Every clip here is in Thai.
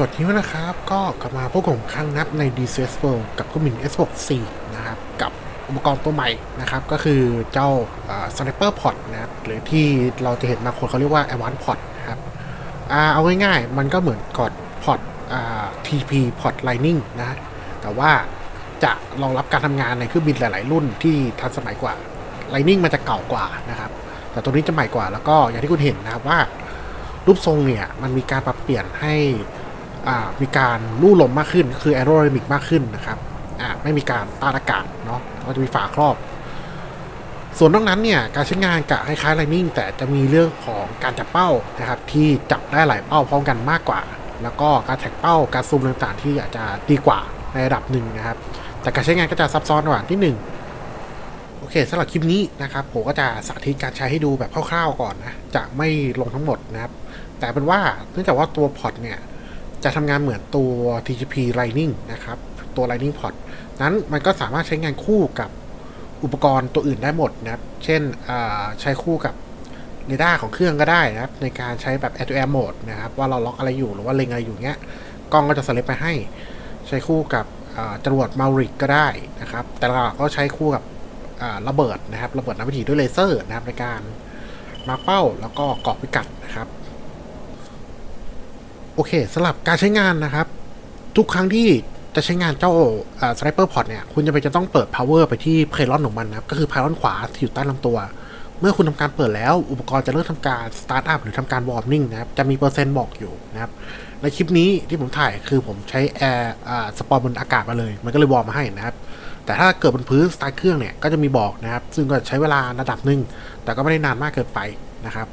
สวัสดีนะครับ ก็กลับมาพบกับผมครั้งนับใน d c s World กับเครื่องบิน S64 นะครับ กับอุปกรณ์ตัวใหม่นะครับ ก็คือเจ้า Sniper Pod นะครับ หรือที่เราจะเห็นบางคนเขาเรียกว่า Advanced Pod นะครับอ่าเอาง่ายๆ มันก็เหมือนกอด Pod อ่า TP Pod Lightning นะ แต่ว่าจะรองรับการทำงานในเครื่องบินหลาย ๆ รุ่นที่ทันสมัยกว่า Lightning มันจะเก่ากว่านะครับ แต่ตัวนี้จะใหม่กว่าแล้วก็อย่างที่คุณเห็นนะครับว่ารูปทรงเนี่ยมันมีการปรับเปลี่ยนให้ มีการลู่ลมมากขึ้น คือ a e r o d y n a m i c มากขึ้นนะครับไม่มีการต้านอากาศเนาะก็จะมีฝาครอบ ส่วนนอกนั้นเนี่ยการใช้งานกะคล้ายๆ Lightning แต่จะมีเรื่องของการจับเป้านะครับที่จับได้หลายเป้าพร้อมกันมากกว่า แล้วก็การแท็กเป้าการซูมต่างๆที่อาจจะดีกว่าในระดับหนึ่งนะครับ แต่การใช้งานก็จะซับซ้อนกว่าที่หนึ่งโอเคสำหรับคลิปนี้นะครับผมก็จะสาธิตการใช้ให้ดูแบบคร่าวๆก่อนนะจะไม่ลงทั้งหมดนะครับ แต่เป็นว่าเนื่องจากว่าตัวพอร์ตเนี่ย จะทำงานเหมือนตัว TGP Lightning นะครับ ตัว Lightning Pod นั้นมันก็สามารถใช้งานคู่กับอุปกรณ์ตัวอื่นได้หมดนะครับ เช่นใช้คู่กับเรดาร์ของเครื่องก็ได้นะครับ ในการใช้แบบ air to air mode นะครับ ว่าเราล็อกอะไรอยู่หรือว่าเล็งอะไรอยู่เงี้ยกล้องก็จะสเลปไปให้ ใช้คู่กับจรวดมาริกก็ได้นะครับ แต่เราก็ใช้คู่กับระเบิดนะครับ ระเบิดน้ำวิถีด้วยเลเซอร์นะครับในการมาเป้าแล้วก็กรอบพิกัดนะครับ โอเคสำหรับการใช้งานนะครับ ทุกครั้งที่จะใช้งานเจ้าสไนเปอร์พอดเนี่ย คุณจะไปจะต้องเปิด power ไปที่เพลอนของมันนะครับ ก็คือเพลอนขวาที่อยู่ใต้ลำตัว เมื่อคุณทำการเปิดแล้วอุปกรณ์จะเริ่มทำการ start up หรือทำการ warming นะครับ จะมีเปอร์เซ็นต์บอกอยู่นะครับ ในคลิปนี้ที่ผมถ่ายคือผมใช้แอร์สปอนบนอากาศมาเลย มันก็เลยวอร์มมาให้นะครับ แต่ถ้าเกิดบนพื้นสตาร์ทเครื่องเนี่ยก็จะมีบอกนะครับ ซึ่งก็ใช้เวลาระดับหนึ่งแต่ก็ไม่ได้นานมากเกินไปนะครับ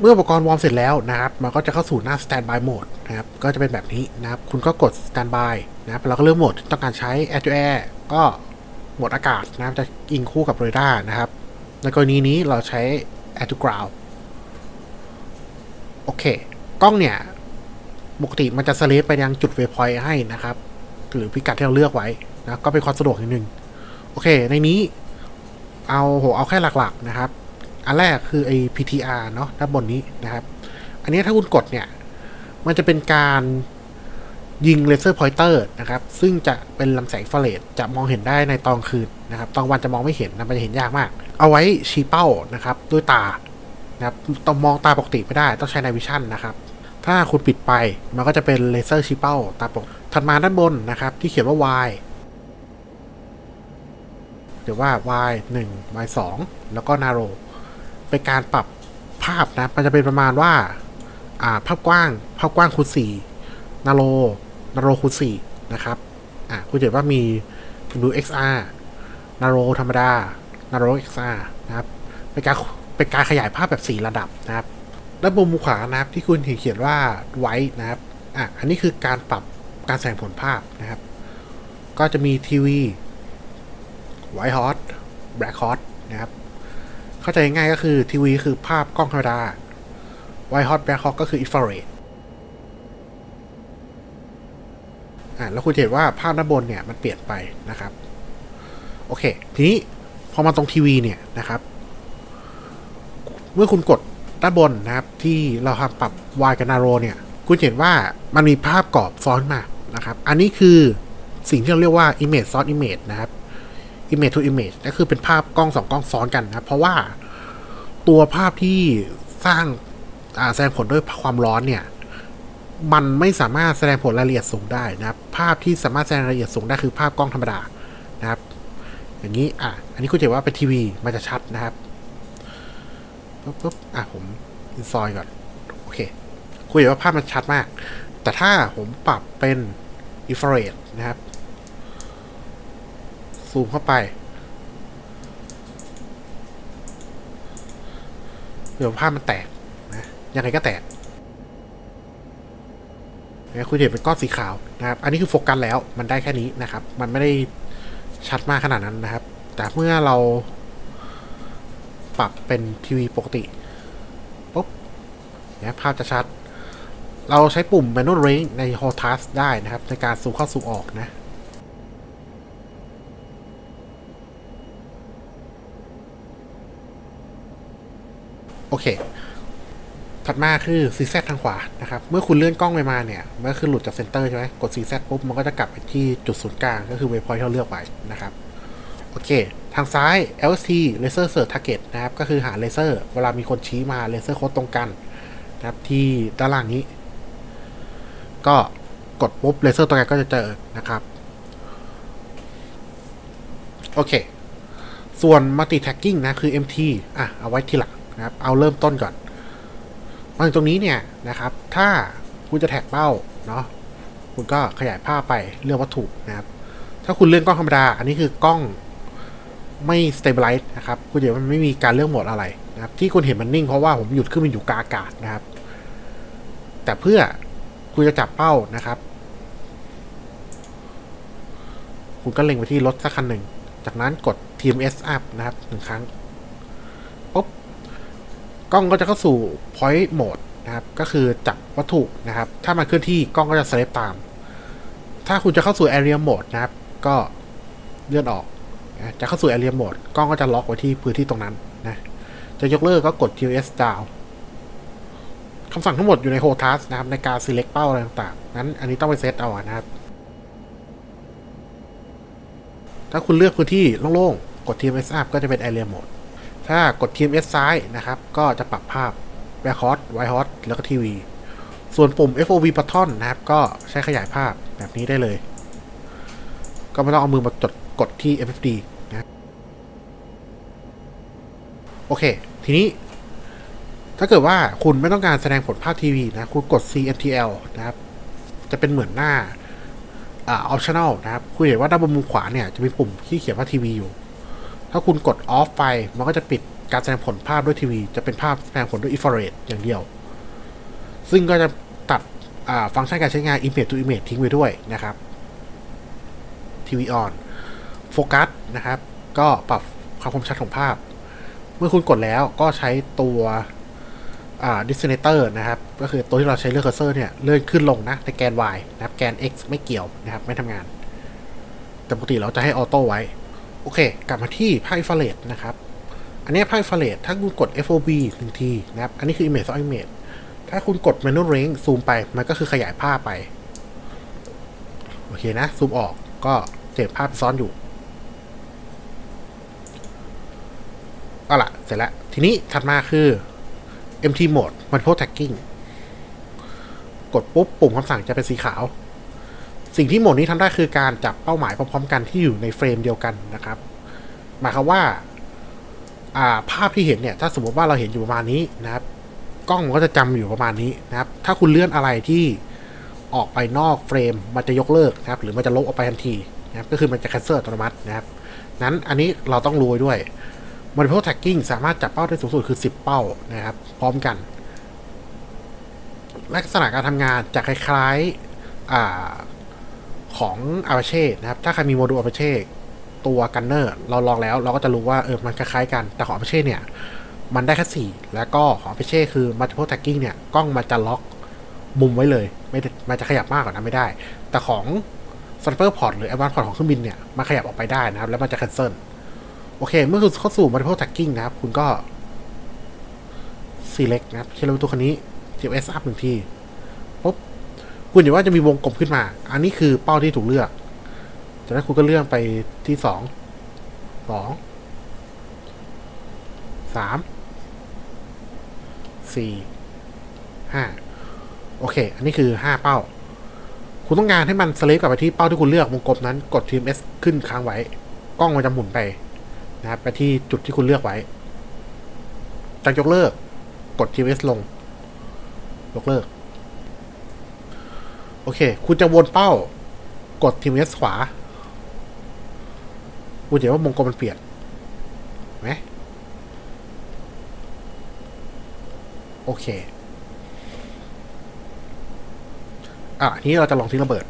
เมื่ออุปกรณ์วอร์มเสร็จแล้วนะครับ มันก็จะเข้าสู่หน้า standby mode นะครับ ก็จะเป็นแบบนี้นะครับ คุณก็กด standby นะครับแล้วก็เลือกโหมดต้องการใช้ air to air ก็โหมดอากาศนะครับ จะอิงคู่กับเรดาร์นะครับ ในกรณีนี้เราใช้ air to ground โอเค กล้องเนี่ยปกติมันจะสเลปไปยังจุดเวพอยต์ให้นะครับ หรือพิกัดที่เราเลือกไว้นะก็เป็นความสะดวกนิดนึง โอเค ในนี้เอาโหเอาแค่หลักๆนะครับ อันแรกคือไอ้ PTR เนาะด้านบนนี้นะครับ อันนี้ถ้าคุณกดเนี่ย มันจะเป็นการยิงเลเซอร์พอยเตอร์นะครับ ซึ่งจะเป็นลำแสงฟาเรตจะมองเห็นได้ในตอนคืนนะครับ ตอนวันจะมองไม่เห็นนะมันจะเห็นยากมาก เอาไว้ชี้เป้านะครับ ด้วยตานะครับต้องมองตาปกติไม่ได้ต้องใช้ในวิชั่นนะครับ ถ้าคุณปิดไปมันก็จะเป็นเลเซอร์ชี้เป้าตาปกถัดมาด้านบนนะครับ ที่เขียนว่า Y หรือว่า y 1 y 2แล้วก็ narrow เป็นการปรับภาพนะ มันจะเป็นประมาณว่า อ่า ภาพกว้าง ภาพกว้างคูณ4 narrow narrow คูณ4นะครับ อ่าคุณเห็นว่ามีดู xr narrow ธรรมดา narrow xr นะครับ เป็นการ เป็นการขยายภาพแบบ 4 ระดับนะครับด้านบนมุมขวานะครับที่คุณเห็นเขียนว่า white นะครับ อะ อันนี้คือการปรับการแสดงผลภาพนะครับ ก็จะมีทีวีไวท์ฮอตแบล็คฮอตนะครับ เข้าใจง่ายก็คือทีวีคือภาพกล้องธรรมดาไวฮอตแบล็คฮอตก็คืออินฟราเรดอ่าแล้วคุณเห็นว่าภาพด้านบนเนี่ยมันเปลี่ยนไปนะครับ โอเค ทีนี้พอมาตรงทีวีเนี่ยนะครับ เมื่อคุณกดด้านบนนะครับ ที่เราทำปรับ Y กับ Narrow เนี่ย คุณเห็นว่ามันมีภาพกรอบซ้อนมานะครับ อันนี้คือสิ่งที่เราเรียกว่า Image ซ้อน Image นะครับ image to image ก็คือเป็นภาพกล้องสองกล้องซ้อนกันนะเพราะว่าตัวภาพที่สร้างแสดงผลด้วยความร้อนเนี่ย มันไม่สามารถแสดงผลรายละเอียดสูงได้นะครับ ภาพที่สามารถแสดงรายละเอียดสูงได้คือภาพกล้องธรรมดานะครับ อย่างนี้อะอันนี้คุณจะว่าเป็นทีวีมันจะชัดนะครับปุ๊บปุ๊บอะผมอินซอยก่อน โอเค คุณเห็นว่าภาพมันชัดมาก แต่ถ้าผมปรับเป็นอินฟราเรดนะครับ ซูมเข้าไป เดี๋ยวภาพมันแตกนะยังไงก็แตกนะคุณเห็นเป็นก้อนสีขาวนะครับ อันนี้คือโฟกัสแล้ว มันได้แค่นี้นะครับ มันไม่ได้ชัดมากขนาดนั้นนะครับ แต่เมื่อเราปรับเป็นทีวีปกติปุ๊บเนี่ยภาพจะชัด เราใช้ปุ่ม manual range ใน h o t a s ได้นะครับ ในการซูมเข้าซูมออกนะ โอเค ถัดมาคือ CZ ทางขวานะครับ เมื่อคุณเลื่อนกล้องไปมาเนี่ยมันก็คือหลุดจากเซนเตอร์ใช่ไหมกด CZ ปุ๊บ มันก็จะกลับไปที่จุดศูนย์กลาง ก็คือเวพอยที่เราเลือกไว้นะครับ โอเค ทางซ้าย LST Laser Search Target นะครับ ก็คือหาเลเซอร์เวลามีคนชี้มาเลเซอร์โค้ดตรงกันนะครับที่ด้านล่างนี้ ก็กดปุ๊บเลเซอร์ตรงกันก็จะเจอนะครับ โอเค ส่วน Multi Tagging นะ คือ MT อะ เอาไว้ทีหลัง นะครับ เอาเริ่มต้นก่อนมาถึงตรงนี้เนี่ยนะครับ ถ้าคุณจะแท็กเป้าเนาะคุณก็ขยายภาพไปเลือกวัตถุนะครับ ถ้าคุณเลื่อนกล้องธรรมดา อันนี้คือกล้องไม่ stabilize นะครับ คุณเดี๋ยวมันไม่มีการเลือกโหมดอะไรนะครับ ที่คุณเห็นมันนิ่ง เพราะว่าผมหยุดขึ้นมันอยู่กลางอากาศนะครับ แต่เพื่อคุณจะจับเป้านะครับ คุณก็เล็งไปที่รถสักคันหนึ่ง จากนั้นกด TMS up นะครับหนึ่งครั้งปุ๊บ กล้องก็จะเข้าสู่ point mode นะครับ ก็คือจับวัตถุนะครับ ถ้ามันเคลื่อนที่กล้องก็จะ select ตาม ถ้าคุณจะเข้าสู่ area mode นะครับ ก็เลื่อนออก จะเข้าสู่ area mode กล้องก็จะล็อกไว้ที่พื้นที่ตรงนั้นนะ จะยกเลิกก็กด TMS down คำสั่งทั้งหมดอยู่ใน whole task นะครับ ในการ select เป้าอะไรต่างๆ นั้น อันนี้ต้องไปเซตเอานะครับ ถ้าคุณเลือกพื้นที่โล่งๆ กด TMS up ก็จะเป็น area mode ถ้ากด TMS ซ้ายนะครับ ก็จะปรับภาพ back hot wide hot แล้วก็ทีวีส่วนปุ่ม FOV button นะครับ ก็ใช้ขยายภาพแบบนี้ได้เลย ก็ไม่ต้องเอามือมาจดกดที่ FFD นะโอเค ทีนี้ ถ้าเกิดว่าคุณไม่ต้องการแสดงผลภาพทีวีนะ คุณกด CMTL นะครับ จะเป็นเหมือนหน้าอ่า optional นะครับ คุณเห็นว่าด้านบนมุมขวาเนี่ย จะมีปุ่มที่เขียนว่าทีวีอยู่ ถ้าคุณกด off ไปมันก็จะปิดการแสดงผลภาพด้วยทีวี จะเป็นภาพแสดงผลด้วย infrared อย่างเดียว ซึ่งก็จะตัดฟังก์ชันการใช้งาน image to image ทิ้งไปด้วยนะครับทีวี on โฟกัสนะครับ ก็ปรับความคมชัดของภาพ เมื่อคุณกดแล้วก็ใช้ตัวอ่า designator นะครับ ก็คือตัวที่เราใช้เลือกเคอร์เซอร์เนี่ย เลื่อนขึ้นลงนะในแกน y นะครับ แกน x ไม่เกี่ยวนะครับ ไม่ทำงาน แต่ปกติเราจะให้ออโต้ไว้ โอเค กลับมาที่ภาพอินฟาเรดนะครับ อันนี้ภาพอินฟาเรดถ้าคุณกด FOV หนึ่งทีนะครับ อันนี้คือ image of image ถ้าคุณกด manual range ซูมไป มันก็คือขยายภาพไป โอเคนะ ซูมออกก็เจ็บภาพซ้อนอยู่เอาล่ะเสร็จแล้ว ทีนี้ถัดมาคือ MT mode multiple tagging กดปุ๊บ ปุ่มคำสั่งจะเป็นสีขาว สิ่งที่โหมดนี้ทำได้คือการจับเป้าหมายพร้อมๆกันที่อยู่ในเฟรมเดียวกันนะครับ หมายความว่าอ่าภาพที่เห็นเนี่ย ถ้าสมมติว่าเราเห็นอยู่ประมาณนี้นะครับ กล้องมันก็จะจำอยู่ประมาณนี้นะครับ ถ้าคุณเลื่อนอะไรที่ออกไปนอกเฟรมมันจะยกเลิกนะครับ หรือมันจะลบออกไปทันทีนะครับ ก็คือมันจะ cancel อัตโนมัตินะครับนั้นอันนี้เราต้องรู้ไว้ด้วย multiple tagging สามารถจับเป้าได้สูงสุดคือ 10 เป้านะครับ พร้อมกัน ลักษณะการทำงานจะคล้ายๆ ของ Apache นะครับ ถ้าใครมีโมดูล Apache ตัวกันเนอร์เราลองแล้วเราก็จะรู้ว่าเออมันคล้ายๆกันแต่ของ Apache เนี่ย มันได้แค่สี่แล้วก็ของ Apache คือ multiple tagging เนี่ยกล้องมันจะล็อกมุมไว้เลย ไม่มันจะขยับมากกว่านั้นไม่ได้ แต่ของ Sniper Pod หรือ Advanced Pod ของเครื่องบินเนี่ยมันขยับออกไปได้นะครับ แล้วมันจะ cancel โอเค เมื่อคุณเข้าสู่ multiple tagging นะครับ คุณก็ select นะครับเช่นตัวคันนี้ TS up หนึ่งทีปุ๊บ คุณเห็นว่าจะมีวงกลมขึ้นมา อันนี้คือเป้าที่ถูกเลือก จากนั้นคุณก็เลื่อนไปที่สอง สอง สาม สี่ ห้า โอเค อันนี้คือห้าเป้า คุณต้องการให้มันสเลฟกลับไปที่เป้าที่คุณเลือกวงกลมนั้น กด TMS ขึ้นค้างไว้ กล้องมันจะหมุนไปนะครับไปที่จุดที่คุณเลือกไว้ จากยกเลิก กด TMS ลง ยกเลิก โอเค คุณจะวนเป้า กด TMS ขวา คุณเห็นว่าวงกลมมันเปลี่ยนไหมโอเค อะทีนี้เราจะลองทิ้งระเบิด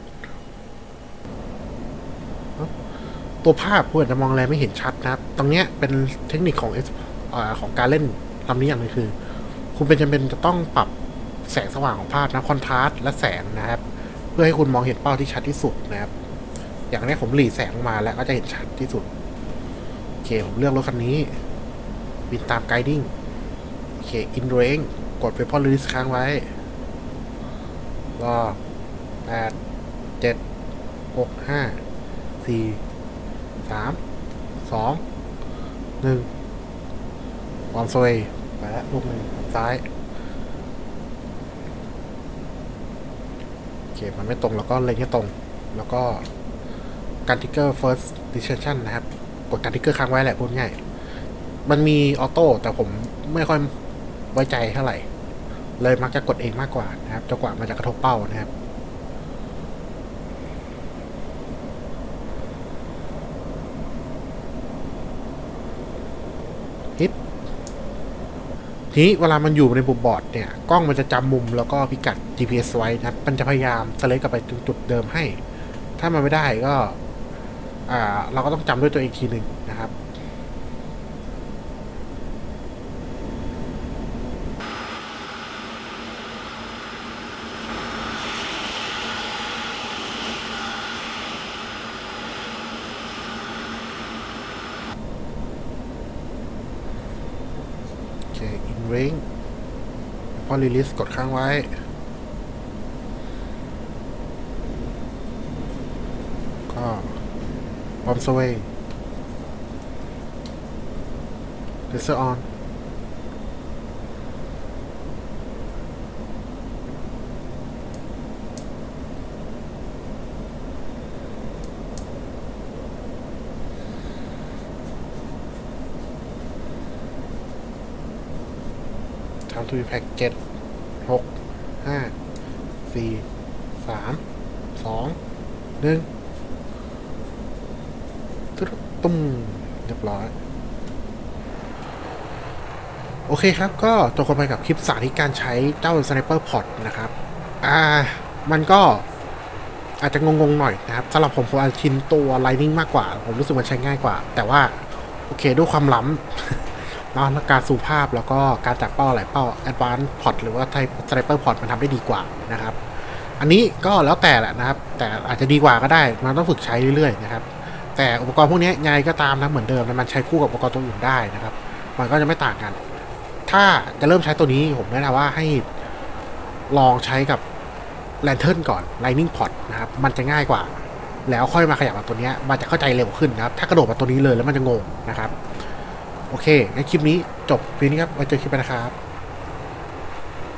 ตัวภาพคุณอาจจะมองอะไรไม่เห็นชัดนะครับ ตรงเนี้ยเป็นเทคนิคของ S อาของการเล่นลำนี้อย่างหนึงคือ คุณเป็นจำเป็นจะต้องปรับแสงสว่างของภาพนะคอนทราสต์และแสงนะครับ เพื่อให้คุณมองเห็นเป้าที่ชัดที่สุดนะครับ อย่างนี้ผมหลีแสงมาแล้วก็จะเห็นชัดที่สุด โอเค ผมเลือกรถคันนี้ บินตามไกดิ้ง โอเค อินเรงกกดเ e เ o n release ค้างไว้ รอแปดเจ็ดหกห้าสี่สามสองหนึ่งวอมสวยไปแล้วลูกหนึ่งซ้าย โอเค มันไม่ตรงแล้วก็เล็งให้ตรง แล้วก็การทิกเกอร์ first decision นะครับ กดการทิกเกอร์ค้างไว้แหละพูดง่าย มันมีออโต้แต่ผมไม่ค่อยไว้ใจเท่าไหร่ เลยมักจะกดเองมากกว่านะครับจนกว่ามันจะกระทบเป้านะครับ ฮิต ทีนี้เวลามันอยู่ในบุมบอร์ดเนี่ย กล้องมันจะจำมุมแล้วก็พิกัด GPS ไว้นะครับมันจะพยายามสเลกกลับไปถึงจุดเดิมให้ ถ้ามันไม่ได้ก็ อ่า เราก็ต้องจำด้วยตัวเองทีหนึ่งนะครับ โอินเวงพอรีลิสกดค้างไว้ ก็บอมสเวย์เลเซอร์ออน ทูแพ็กเจ็ดหกห้าสี่สามสองหนึ่งตึ๊ตุ้มเรียบร้อย โอเคครับ ก็จบกันไปกับคลิปสาธิตการใช้เจ้า Sniper Pod นะครับ อ่า มันก็อาจจะงงๆหน่อยนะครับสำหรับผมผมอาจจะชินตัว Lightning มากกว่า ผมรู้สึกมันใช้ง่ายกว่า แต่ว่า โอเคด้วยความล้ำ เนาะการซูภาพแล้วก็การจับเป้าหลายเป้า Advanced Pod หรือว่า Type Sniper Pod มันทำได้ดีกว่านะครับ อันนี้ก็แล้วแต่แหละนะครับ แต่อาจจะดีกว่าก็ได้ มันต้องฝึกใช้เรื่อยๆนะครับ แต่อุปกรณ์พวกนี้ยังไงก็ตามนะเหมือนเดิมนะมันใช้คู่กับอุปกรณ์ตัวอื่นได้นะครับ มันก็จะไม่ต่างกัน ถ้าจะเริ่มใช้ตัวนี้ผมแนะนำว่าให้ลองใช้กับ Lantern ก่อน Lightning Pod นะครับ มันจะง่ายกว่า แล้วค่อยมาขยับมาตัวนี้มันจะเข้าใจเร็วขึ้นนะครับ ถ้ากระโดดมาตัวนี้เลยแล้วมันจะงงนะครับ โอเคงั้นคลิปนี้จบเพียงนี้ครับไว้เจอคลิปหน้าครับ